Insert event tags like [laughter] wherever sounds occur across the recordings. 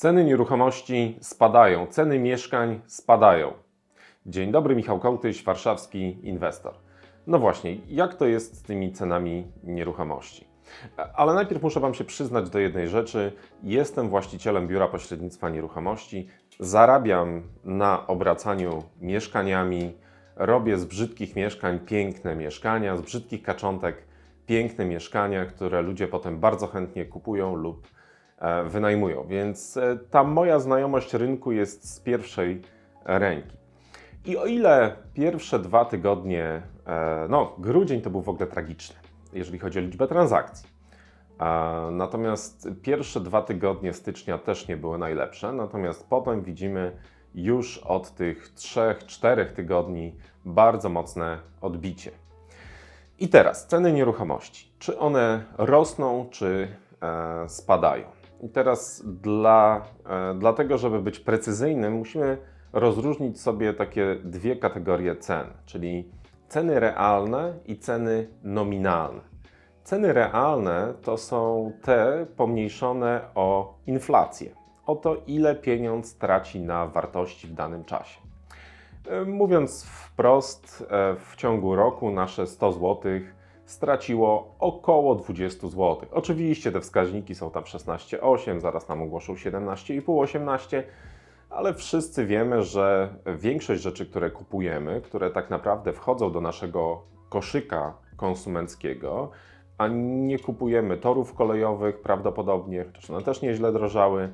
Ceny nieruchomości spadają, ceny mieszkań spadają. Dzień dobry, Michał Kołtyś, warszawski inwestor. No właśnie, jak to jest z tymi cenami nieruchomości? Ale najpierw muszę Wam się przyznać do jednej rzeczy. Jestem właścicielem biura pośrednictwa nieruchomości, zarabiam na obracaniu mieszkaniami, robię z brzydkich mieszkań piękne mieszkania, z brzydkich kaczątek piękne mieszkania, które ludzie potem bardzo chętnie kupują lub wynajmują. Więc e, ta moja znajomość rynku jest z pierwszej ręki. I o ile pierwsze dwa tygodnie, e, no grudzień to był w ogóle tragiczny, jeżeli chodzi o liczbę transakcji. Natomiast pierwsze dwa tygodnie stycznia też nie były najlepsze, natomiast potem widzimy już od tych trzech, czterech tygodni bardzo mocne odbicie. I teraz ceny nieruchomości. Czy one rosną, czy e, spadają? I teraz dla, e, dlatego, żeby być precyzyjnym, musimy rozróżnić sobie takie dwie kategorie cen, czyli ceny realne i ceny nominalne. Ceny realne to są te pomniejszone o inflację, o to, ile pieniądz traci na wartości w danym czasie. E, Mówiąc wprost, e, w ciągu roku nasze 100 zł straciło około 20 zł. Oczywiście te wskaźniki są tam 16,8, zaraz nam ogłoszą 17,5, 18, ale wszyscy wiemy, że większość rzeczy, które kupujemy, które tak naprawdę wchodzą do naszego koszyka konsumenckiego, a nie kupujemy torów kolejowych prawdopodobnie, chociaż one też nieźle drożały,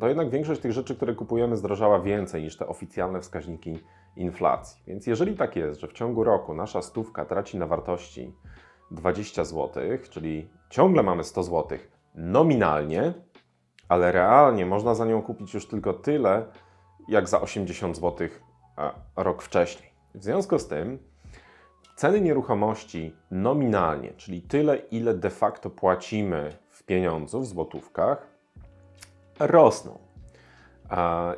to jednak większość tych rzeczy, które kupujemy, zdrożała więcej niż te oficjalne wskaźniki inflacji. Więc jeżeli tak jest, że w ciągu roku nasza stówka traci na wartości 20 zł, czyli ciągle mamy 100 zł nominalnie, ale realnie można za nią kupić już tylko tyle, jak za 80 zł rok wcześniej. W związku z tym ceny nieruchomości nominalnie, czyli tyle, ile de facto płacimy w pieniądzu, w złotówkach, rosną.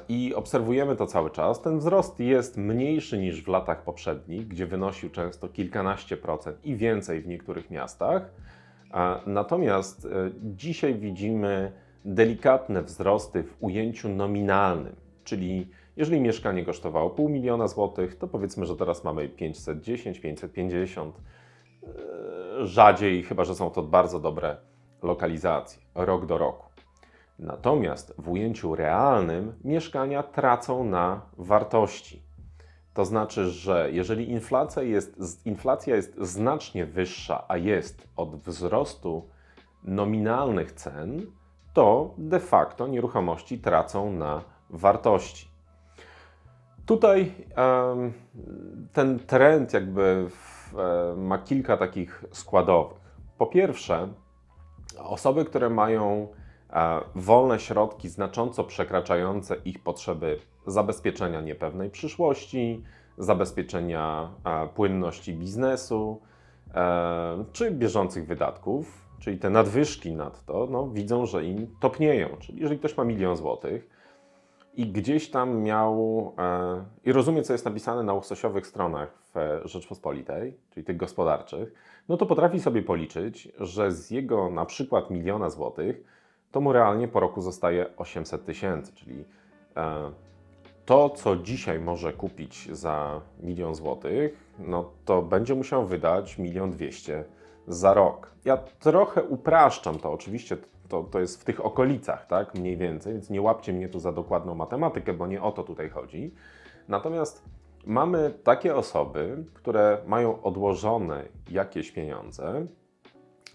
I obserwujemy to cały czas. Ten wzrost jest mniejszy niż w latach poprzednich, gdzie wynosił często kilkanaście procent i więcej w niektórych miastach. Natomiast e, dzisiaj widzimy delikatne wzrosty w ujęciu nominalnym, czyli jeżeli mieszkanie kosztowało pół miliona złotych, to powiedzmy, że teraz mamy 510, 550. e, Rzadziej, chyba że są to bardzo dobre lokalizacje, rok do roku. Natomiast w ujęciu realnym mieszkania tracą na wartości. To znaczy, że jeżeli inflacja jest, inflacja jest znacznie wyższa, a jest od wzrostu nominalnych cen, to de facto nieruchomości tracą na wartości. Tutaj ten trend jakby e, ma kilka takich składowych. Po pierwsze, osoby, które mają wolne środki znacząco przekraczające ich potrzeby zabezpieczenia niepewnej przyszłości, zabezpieczenia płynności biznesu e, czy bieżących wydatków, czyli te nadwyżki nad to, no, widzą, że im topnieją. Czyli jeżeli ktoś ma milion złotych i gdzieś tam miał, e, i rozumie, co jest napisane na łososiowych stronach w Rzeczpospolitej, czyli tych gospodarczych, no to potrafi sobie policzyć, że z jego na przykład miliona złotych, to mu realnie po roku zostaje 800 tysięcy, czyli e, to, co dzisiaj może kupić za milion złotych, no to będzie musiał wydać milion dwieście za rok. Ja trochę upraszczam to, oczywiście to, to jest w tych okolicach, tak, mniej więcej, więc nie łapcie mnie tu za dokładną matematykę, bo nie o to tutaj chodzi. Natomiast mamy takie osoby, które mają odłożone jakieś pieniądze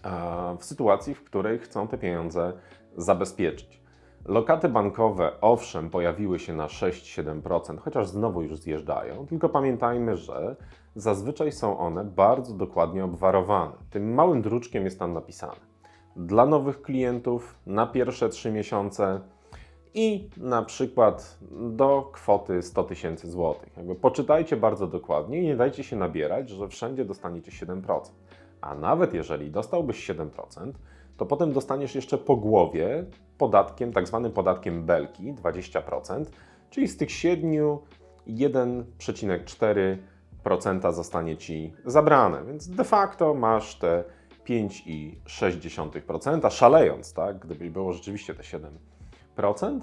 a, w sytuacji, w której chcą te pieniądze zabezpieczyć. Lokaty bankowe, owszem, pojawiły się na 6-7%, chociaż znowu już zjeżdżają, tylko pamiętajmy, że zazwyczaj są one bardzo dokładnie obwarowane. Tym małym druczkiem jest tam napisane. Dla nowych klientów na pierwsze 3 miesiące i na przykład do kwoty 100 tysięcy złotych. Poczytajcie bardzo dokładnie i nie dajcie się nabierać, że wszędzie dostaniecie 7%. A nawet jeżeli dostałbyś 7%, to potem dostaniesz jeszcze po głowie podatkiem, tak zwanym podatkiem belki 20%, czyli z tych 7 1,4% zostanie ci zabrane. Więc de facto masz te 5,6%, szalejąc, tak? Gdyby było rzeczywiście te 7%, 5%,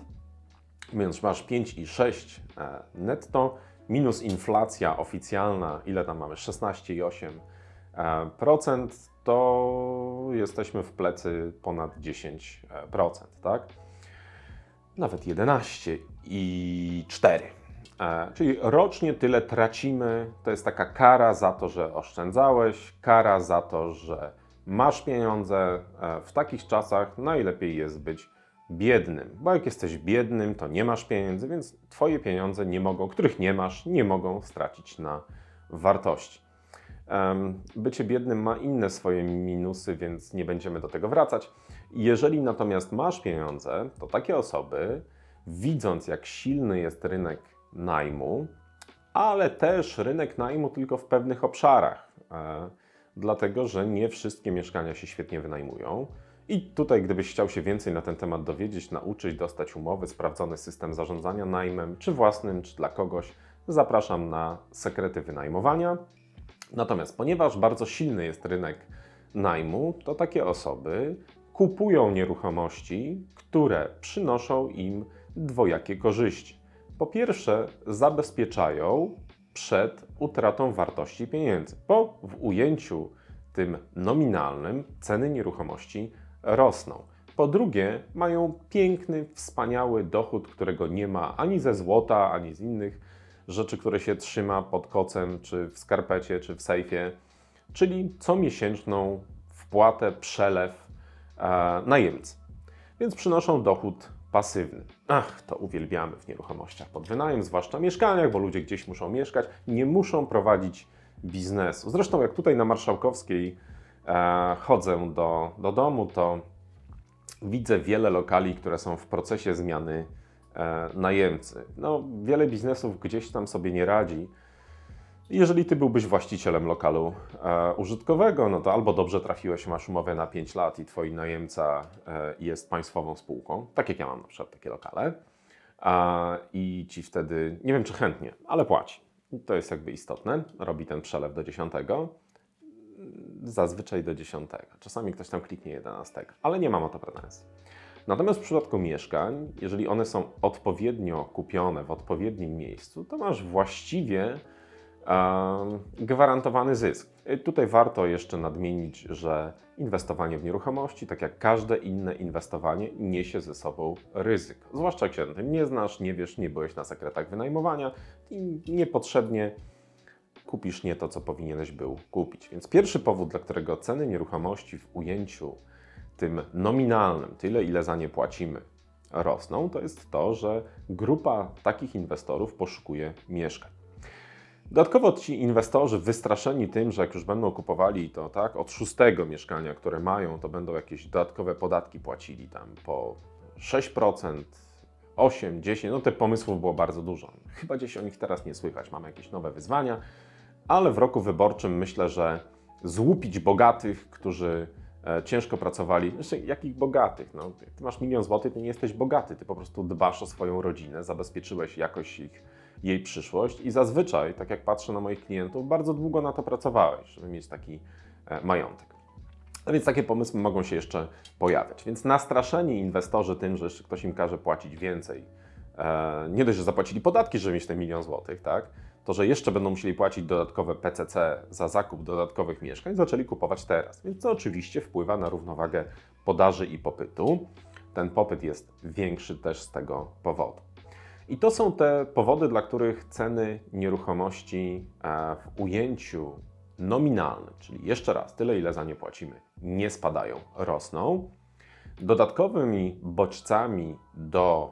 więc masz 5,6 e, netto, minus inflacja oficjalna, ile tam mamy? 16,8%, to jesteśmy w plecy ponad 10%, tak? Nawet 11 i 4. E, czyli rocznie tyle tracimy. To jest taka kara za to, że oszczędzałeś, kara za to, że masz pieniądze. E, w takich czasach najlepiej jest być biednym, bo jak jesteś biednym, to nie masz pieniędzy, więc Twoje pieniądze nie mogą, których nie masz, nie mogą stracić na wartości. Bycie biednym ma inne swoje minusy, więc nie będziemy do tego wracać. Jeżeli natomiast masz pieniądze, to takie osoby, widząc jak silny jest rynek najmu, ale też rynek najmu tylko w pewnych obszarach, e, dlatego że nie wszystkie mieszkania się świetnie wynajmują. I tutaj, gdybyś chciał się więcej na ten temat dowiedzieć, nauczyć, dostać umowy, sprawdzony system zarządzania najmem, czy własnym, czy dla kogoś, zapraszam na sekrety wynajmowania. Natomiast ponieważ bardzo silny jest rynek najmu, to takie osoby kupują nieruchomości, które przynoszą im dwojakie korzyści. Po pierwsze, zabezpieczają przed utratą wartości pieniędzy, bo w ujęciu tym nominalnym ceny nieruchomości rosną. Po drugie, mają piękny, wspaniały dochód, którego nie ma ani ze złota, ani z innych rzeczy, które się trzyma pod kocem, czy w skarpecie, czy w sejfie, czyli comiesięczną wpłatę, przelew e, najemcy. Więc przynoszą dochód pasywny. Ach, to uwielbiamy w nieruchomościach pod wynajem, zwłaszcza mieszkaniach, bo ludzie gdzieś muszą mieszkać, nie muszą prowadzić biznesu. Zresztą jak tutaj na Marszałkowskiej e, chodzę do, do domu, to widzę wiele lokali, które są w procesie zmiany najemcy. No, wiele biznesów gdzieś tam sobie nie radzi. Jeżeli ty byłbyś właścicielem lokalu e, użytkowego, no to albo dobrze trafiłeś, masz umowę na 5 lat i twój najemca e, jest państwową spółką, tak jak ja mam na przykład takie lokale, i ci wtedy, nie wiem czy chętnie, ale płaci. To jest jakby istotne, robi ten przelew do 10 zazwyczaj do 10. Czasami ktoś tam kliknie 11, ale nie mam o to pretensji. Natomiast w przypadku mieszkań, jeżeli one są odpowiednio kupione w odpowiednim miejscu, to masz właściwie gwarantowany zysk. I tutaj warto jeszcze nadmienić, że inwestowanie w nieruchomości, tak jak każde inne inwestowanie, niesie ze sobą ryzyko. Zwłaszcza jak się tym nie znasz, nie wiesz, nie byłeś na sekretach wynajmowania i niepotrzebnie kupisz nie to, co powinieneś był kupić. Więc pierwszy powód, dla którego ceny nieruchomości w ujęciu tym nominalnym, tyle ile za nie płacimy, rosną, to jest to, że grupa takich inwestorów poszukuje mieszkań. Dodatkowo ci inwestorzy wystraszeni tym, że jak już będą kupowali to tak, od szóstego mieszkania, które mają, to będą jakieś dodatkowe podatki płacili tam po 6%, 8, 10, no te pomysłów było bardzo dużo. Chyba gdzieś o nich teraz nie słychać. Mamy jakieś nowe wyzwania, ale w roku wyborczym myślę, że złupić bogatych, którzy ciężko pracowali. Zresztą jakich bogatych? No, ty masz milion złotych, ty nie jesteś bogaty, ty po prostu dbasz o swoją rodzinę, zabezpieczyłeś jakoś ich, jej przyszłość i zazwyczaj, tak jak patrzę na moich klientów, bardzo długo na to pracowałeś, żeby mieć taki e, majątek. No więc takie pomysły mogą się jeszcze pojawiać. Więc nastraszeni inwestorzy tym, że jeszcze ktoś im każe płacić więcej, e, nie dość, że zapłacili podatki, żeby mieć ten milion złotych, tak? To, że jeszcze będą musieli płacić dodatkowe PCC za zakup dodatkowych mieszkań, zaczęli kupować teraz. Więc to oczywiście wpływa na równowagę podaży i popytu. Ten popyt jest większy też z tego powodu. I to są te powody, dla których ceny nieruchomości e, w ujęciu nominalnym, czyli jeszcze raz, tyle ile za nie płacimy, nie spadają, rosną. Dodatkowymi bodźcami do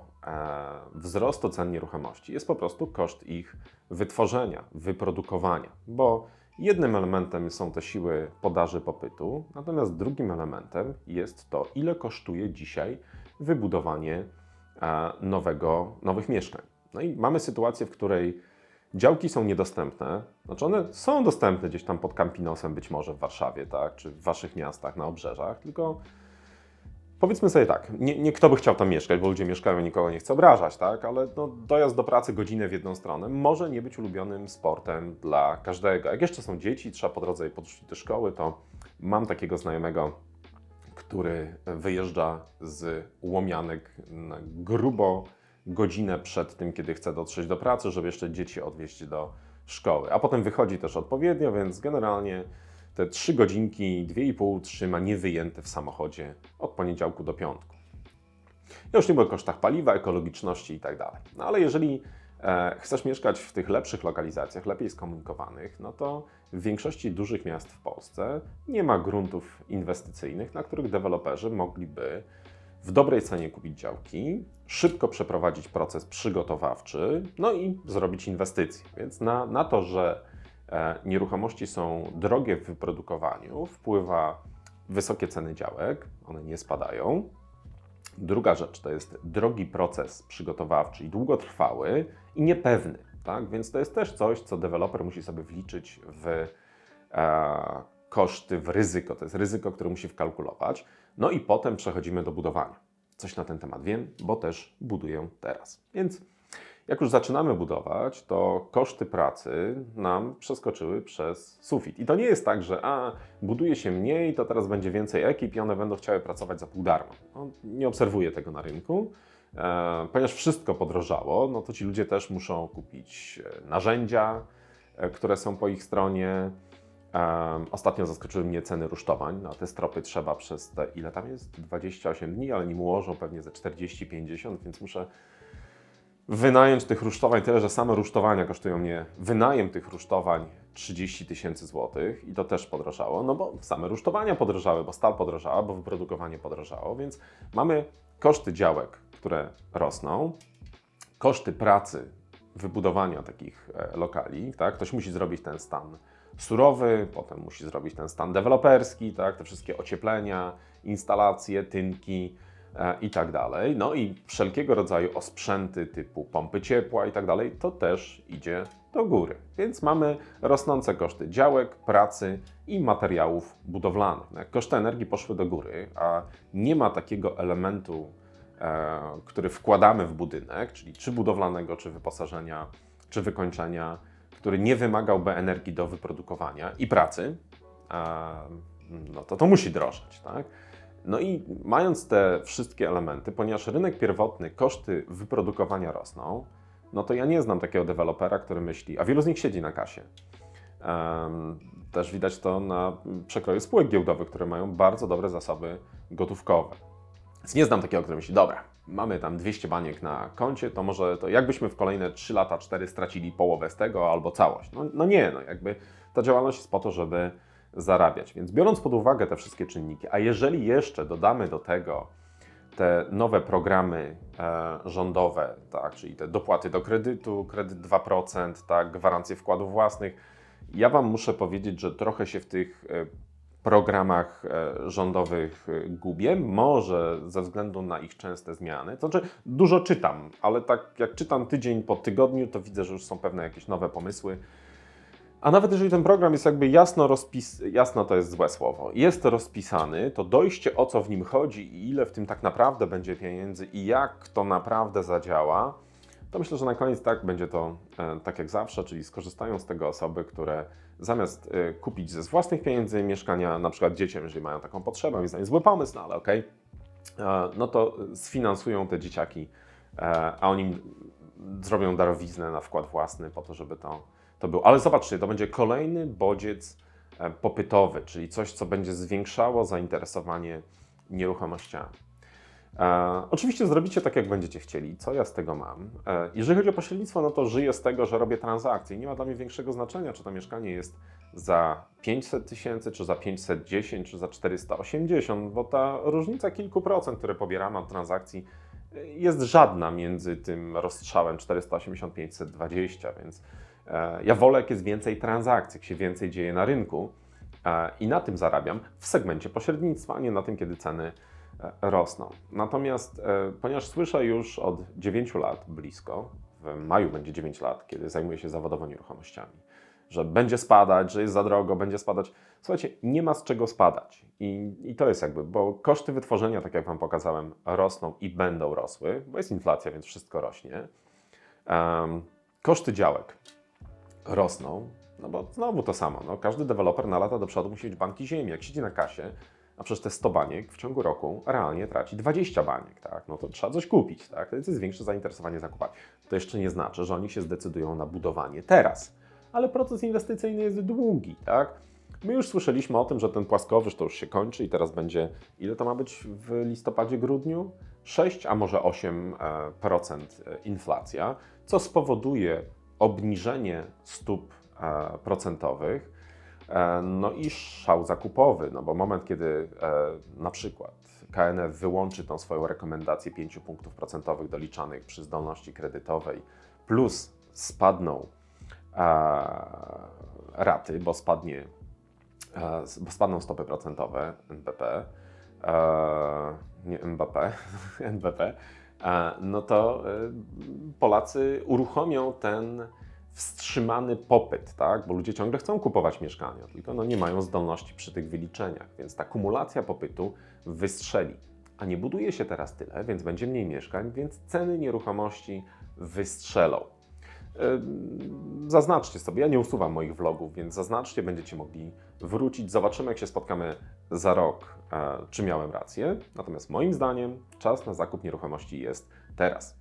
wzrostu cen nieruchomości jest po prostu koszt ich wytworzenia, wyprodukowania, bo jednym elementem są te siły podaży popytu, natomiast drugim elementem jest to, ile kosztuje dzisiaj wybudowanie e, nowego, nowych mieszkań. No i mamy sytuację, w której działki są niedostępne, znaczy one są dostępne gdzieś tam pod Campinosem, być może w Warszawie, tak, czy w waszych miastach na obrzeżach, tylko Powiedzmy sobie tak, nie, nie, kto by chciał tam mieszkać, bo ludzie mieszkają, nikogo nie chce obrażać, tak? ale no, dojazd do pracy godzinę w jedną stronę może nie być ulubionym sportem dla każdego. Jak jeszcze są dzieci, trzeba po drodze je podrzucić do szkoły, to mam takiego znajomego, który wyjeżdża z łomianek na grubo godzinę przed tym, kiedy chce dotrzeć do pracy, żeby jeszcze dzieci odwieźć do szkoły. A potem wychodzi też odpowiednio, więc generalnie te 3 godzinki, 2,5 trzyma niewyjęte w samochodzie od poniedziałku do piątku. Ja już nie mówię o kosztach paliwa, ekologiczności i tak dalej. No ale jeżeli e, chcesz mieszkać w tych lepszych lokalizacjach, lepiej skomunikowanych, no to w większości dużych miast w Polsce nie ma gruntów inwestycyjnych, na których deweloperzy mogliby w dobrej cenie kupić działki, szybko przeprowadzić proces przygotowawczy, no i zrobić inwestycje. Więc na, na to, że nieruchomości są drogie w wyprodukowaniu, wpływa wysokie ceny działek, one nie spadają. Druga rzecz to jest drogi proces przygotowawczy i długotrwały i niepewny. Tak? Więc to jest też coś, co deweloper musi sobie wliczyć w e, koszty, w ryzyko. To jest ryzyko, które musi wkalkulować. No i potem przechodzimy do budowania. Coś na ten temat wiem, bo też buduję teraz. Więc jak już zaczynamy budować, to koszty pracy nam przeskoczyły przez sufit. I to nie jest tak, że a, buduje się mniej, to teraz będzie więcej ekip i one będą chciały pracować za pół darmo. No, nie obserwuję tego na rynku. E, ponieważ wszystko podrożało, no to ci ludzie też muszą kupić e, narzędzia, e, które są po ich stronie. E, ostatnio zaskoczyły mnie ceny rusztowań. Na te stropy trzeba przez te, ile tam jest? 28 dni, ale nim ułożą pewnie ze 40-50, więc muszę wynająć tych rusztowań tyle, że same rusztowania kosztują mnie, wynajem tych rusztowań 30 tysięcy złotych i to też podrożało, no bo same rusztowania podrożały, bo stal podrożała, bo wyprodukowanie podrożało, więc mamy koszty działek, które rosną, koszty pracy wybudowania takich e, lokali, tak? Ktoś musi zrobić ten stan surowy, potem musi zrobić ten stan deweloperski, tak? Te wszystkie ocieplenia, instalacje, tynki, i tak dalej. No i wszelkiego rodzaju osprzęty typu pompy ciepła i tak dalej, to też idzie do góry. Więc mamy rosnące koszty działek, pracy i materiałów budowlanych. Koszty energii poszły do góry, a nie ma takiego elementu, e, który wkładamy w budynek, czyli czy budowlanego, czy wyposażenia, czy wykończenia, który nie wymagałby energii do wyprodukowania i pracy, e, no to to musi drożeć, tak? No i mając te wszystkie elementy, ponieważ rynek pierwotny, koszty wyprodukowania rosną, no to ja nie znam takiego dewelopera, który myśli, a wielu z nich siedzi na kasie. Też widać to na przekroju spółek giełdowych, które mają bardzo dobre zasoby gotówkowe. Więc nie znam takiego, który myśli, dobra, mamy tam 200 baniek na koncie, to może to jakbyśmy w kolejne 3 lata, 4 stracili połowę z tego albo całość. No, no nie, no jakby ta działalność jest po to, żeby zarabiać. Więc biorąc pod uwagę te wszystkie czynniki, a jeżeli jeszcze dodamy do tego te nowe programy e, rządowe, tak, czyli te dopłaty do kredytu, kredyt 2%, tak, gwarancje wkładów własnych, ja Wam muszę powiedzieć, że trochę się w tych e, programach e, rządowych e, gubię, może ze względu na ich częste zmiany. To znaczy, dużo czytam, ale tak jak czytam tydzień po tygodniu, to widzę, że już są pewne jakieś nowe pomysły. A nawet jeżeli ten program jest jakby jasno rozpis, jasno to jest złe słowo, jest rozpisany, to dojście o co w nim chodzi i ile w tym tak naprawdę będzie pieniędzy i jak to naprawdę zadziała, to myślę, że na koniec tak będzie to e, tak jak zawsze, czyli skorzystają z tego osoby, które zamiast e, kupić ze własnych pieniędzy mieszkania, na przykład dzieciom, jeżeli mają taką potrzebę, jest zdaniem zły pomysł, no ale okej, okay, e, no to sfinansują te dzieciaki, e, a oni zrobią darowiznę na wkład własny po to, żeby to to był. Ale zobaczcie, to będzie kolejny bodziec e, popytowy, czyli coś, co będzie zwiększało zainteresowanie nieruchomościami. E, oczywiście zrobicie tak, jak będziecie chcieli. Co ja z tego mam? E, jeżeli chodzi o pośrednictwo, no to żyję z tego, że robię transakcje. Nie ma dla mnie większego znaczenia, czy to mieszkanie jest za 500 tysięcy, czy za 510, czy za 480, bo ta różnica kilku procent, które pobieramy od transakcji, e, jest żadna między tym rozstrzałem 480-520, więc ja wolę, jak jest więcej transakcji, jak się więcej dzieje na rynku e, i na tym zarabiam w segmencie pośrednictwa, a nie na tym, kiedy ceny e, rosną. Natomiast ponieważ słyszę już od 9 lat blisko, w maju będzie 9 lat, kiedy zajmuję się zawodowo nieruchomościami, że będzie spadać, że jest za drogo, będzie spadać. Słuchajcie, nie ma z czego spadać. I, I, to jest jakby, bo koszty wytworzenia, tak jak Wam pokazałem, rosną i będą rosły, bo jest inflacja, więc wszystko rośnie. Um, koszty działek rosną, no bo znowu to samo. No, każdy deweloper na lata do przodu musi mieć banki ziemi. Jak siedzi na kasie, a przecież te 100 baniek w ciągu roku realnie traci 20 baniek, tak? No to trzeba coś kupić, tak? To jest większe zainteresowanie zakupami. To jeszcze nie znaczy, że oni się zdecydują na budowanie teraz, ale proces inwestycyjny jest długi, tak? My już słyszeliśmy o tym, że ten płaskowyż to już się kończy i teraz będzie, ile to ma być w listopadzie, grudniu? 6, a może 8% inflacja, co spowoduje obniżenie stóp e, procentowych, e, no i szał zakupowy, no bo moment, kiedy e, na przykład KNF wyłączy tą swoją rekomendację 5 punktów procentowych doliczanych przy zdolności kredytowej, plus spadną raty, bo spadnie bo spadną stopy procentowe NBP, nie MBP, NBP, [laughs] no to Polacy uruchomią ten wstrzymany popyt, tak? bo ludzie ciągle chcą kupować mieszkania, tylko no nie mają zdolności przy tych wyliczeniach, więc ta kumulacja popytu wystrzeli. A nie buduje się teraz tyle, więc będzie mniej mieszkań, więc ceny nieruchomości wystrzelą. Zaznaczcie sobie, ja nie usuwam moich vlogów, więc zaznaczcie, będziecie mogli wrócić. Zobaczymy, jak się spotkamy za rok, e, czy miałem rację. Natomiast moim zdaniem czas na zakup nieruchomości jest teraz.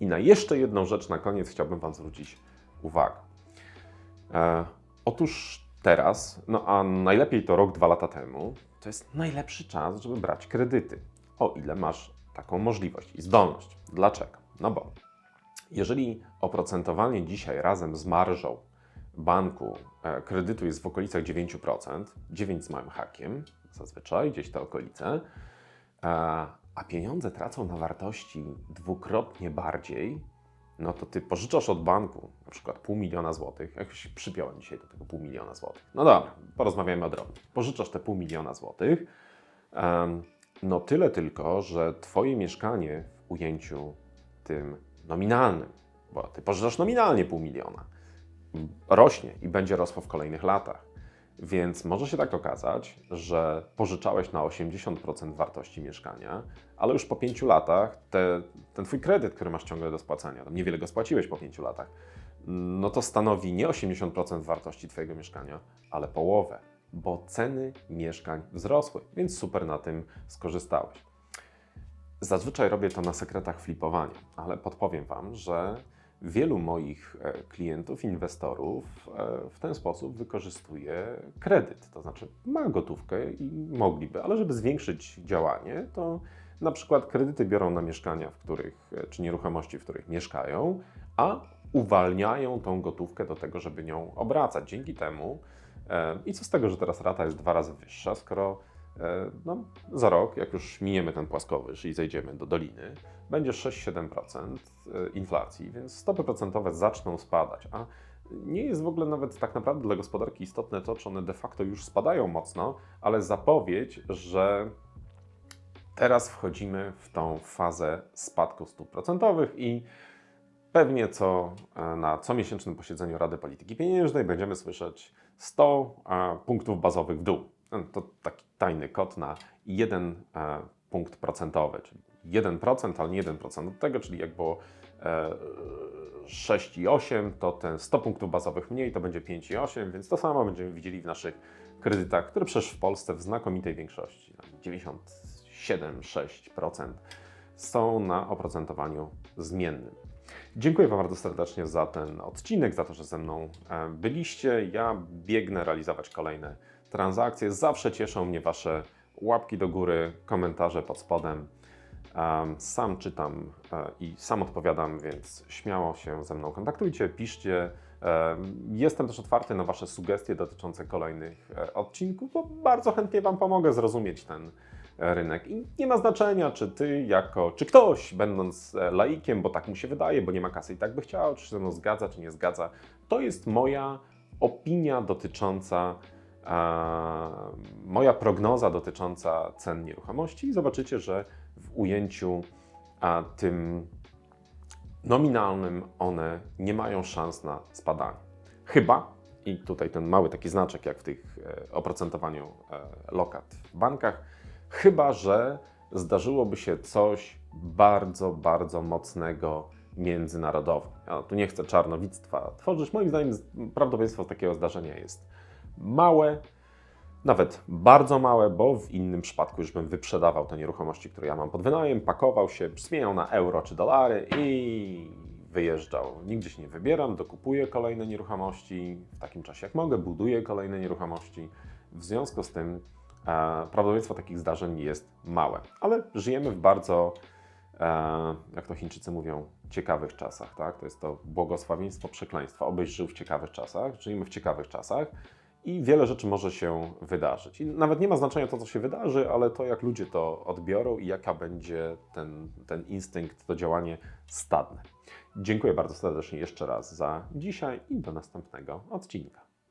I na jeszcze jedną rzecz na koniec chciałbym Wam zwrócić uwagę. E, otóż teraz, no a najlepiej to rok, dwa lata temu, to jest najlepszy czas, żeby brać kredyty. O ile masz taką możliwość i zdolność. Dlaczego? No bo jeżeli oprocentowanie dzisiaj razem z marżą banku e, kredytu jest w okolicach 9%, 9 z małym hakiem, zazwyczaj gdzieś te okolice, e, a pieniądze tracą na wartości dwukrotnie bardziej, no to ty pożyczasz od banku na przykład pół miliona złotych, jakoś przypiąłem dzisiaj do tego pół miliona złotych. No dobra, porozmawiajmy o drobnych. Pożyczasz te pół miliona złotych, no tyle tylko, że twoje mieszkanie w ujęciu tym nominalnym, bo ty pożyczasz nominalnie pół miliona, rośnie i będzie rosło w kolejnych latach. Więc może się tak okazać, że pożyczałeś na 80% wartości mieszkania, ale już po 5 latach te, ten twój kredyt, który masz ciągle do spłacania, tam niewiele go spłaciłeś po 5 latach, no to stanowi nie 80% wartości Twojego mieszkania, ale połowę, bo ceny mieszkań wzrosły, więc super na tym skorzystałeś. Zazwyczaj robię to na sekretach flipowania, ale podpowiem Wam, że wielu moich e, klientów, inwestorów e, w ten sposób wykorzystuje kredyt. To znaczy ma gotówkę i mogliby, ale żeby zwiększyć działanie, to na przykład kredyty biorą na mieszkania, w których, e, czy nieruchomości, w których mieszkają, a uwalniają tą gotówkę do tego, żeby nią obracać. Dzięki temu, i co z tego, że teraz rata jest dwa razy wyższa, skoro no, za rok, jak już miniemy ten płaskowyż i zejdziemy do doliny, będzie 6-7% e, inflacji, więc stopy procentowe zaczną spadać, a nie jest w ogóle nawet tak naprawdę dla gospodarki istotne to, czy one de facto już spadają mocno, ale zapowiedź, że teraz wchodzimy w tą fazę spadku stóp procentowych i pewnie co e, na comiesięcznym posiedzeniu Rady Polityki Pieniężnej będziemy słyszeć 100 punktów bazowych w dół. No, to taki tajny kod na jeden e, punkt procentowy, czyli 1%, ale nie 1% od tego, czyli jak było e, 6,8, to ten 100 punktów bazowych mniej to będzie 5,8, więc to samo będziemy widzieli w naszych kredytach, które przecież w Polsce w znakomitej większości, 97-6% są na oprocentowaniu zmiennym. Dziękuję Wam bardzo serdecznie za ten odcinek, za to, że ze mną e, byliście. Ja biegnę realizować kolejne transakcje. Zawsze cieszą mnie Wasze łapki do góry, komentarze pod spodem. Sam czytam e, i sam odpowiadam, więc śmiało się ze mną kontaktujcie, piszcie. Jestem też otwarty na Wasze sugestie dotyczące kolejnych e, odcinków, bo bardzo chętnie Wam pomogę zrozumieć ten e, rynek. I nie ma znaczenia, czy Ty jako, czy ktoś, będąc laikiem, bo tak mu się wydaje, bo nie ma kasy i tak by chciał, czy się ze mną zgadza, czy nie zgadza. To jest moja opinia dotycząca moja prognoza dotycząca cen nieruchomości i zobaczycie, że w ujęciu tym nominalnym one nie mają szans na spadanie. Chyba, i tutaj ten mały taki znaczek jak w tych e, oprocentowaniu e, lokat w bankach, chyba, że zdarzyłoby się coś bardzo, bardzo mocnego międzynarodowo. Ja tu nie chcę czarnowictwa tworzyć. Moim zdaniem prawdopodobieństwo takiego zdarzenia jest małe, Nawet bardzo małe, bo w innym przypadku już bym wyprzedawał te nieruchomości, które ja mam pod wynajem, pakował się, zmieniał na euro czy dolary i wyjeżdżał. Nigdzie się nie wybieram, dokupuję kolejne nieruchomości w takim czasie jak mogę, buduję kolejne nieruchomości. W związku z tym e, prawdopodobieństwo takich zdarzeń jest małe, ale żyjemy w bardzo, e, jak to Chińczycy mówią, ciekawych czasach. Tak? To jest to błogosławieństwo przekleństwa. Obyś żył w ciekawych czasach, żyjemy w ciekawych czasach i wiele rzeczy może się wydarzyć. I nawet nie ma znaczenia to, co się wydarzy, ale to, jak ludzie to odbiorą i jaka będzie ten, ten instynkt, to działanie stadne. Dziękuję bardzo serdecznie jeszcze raz za dzisiaj i do następnego odcinka.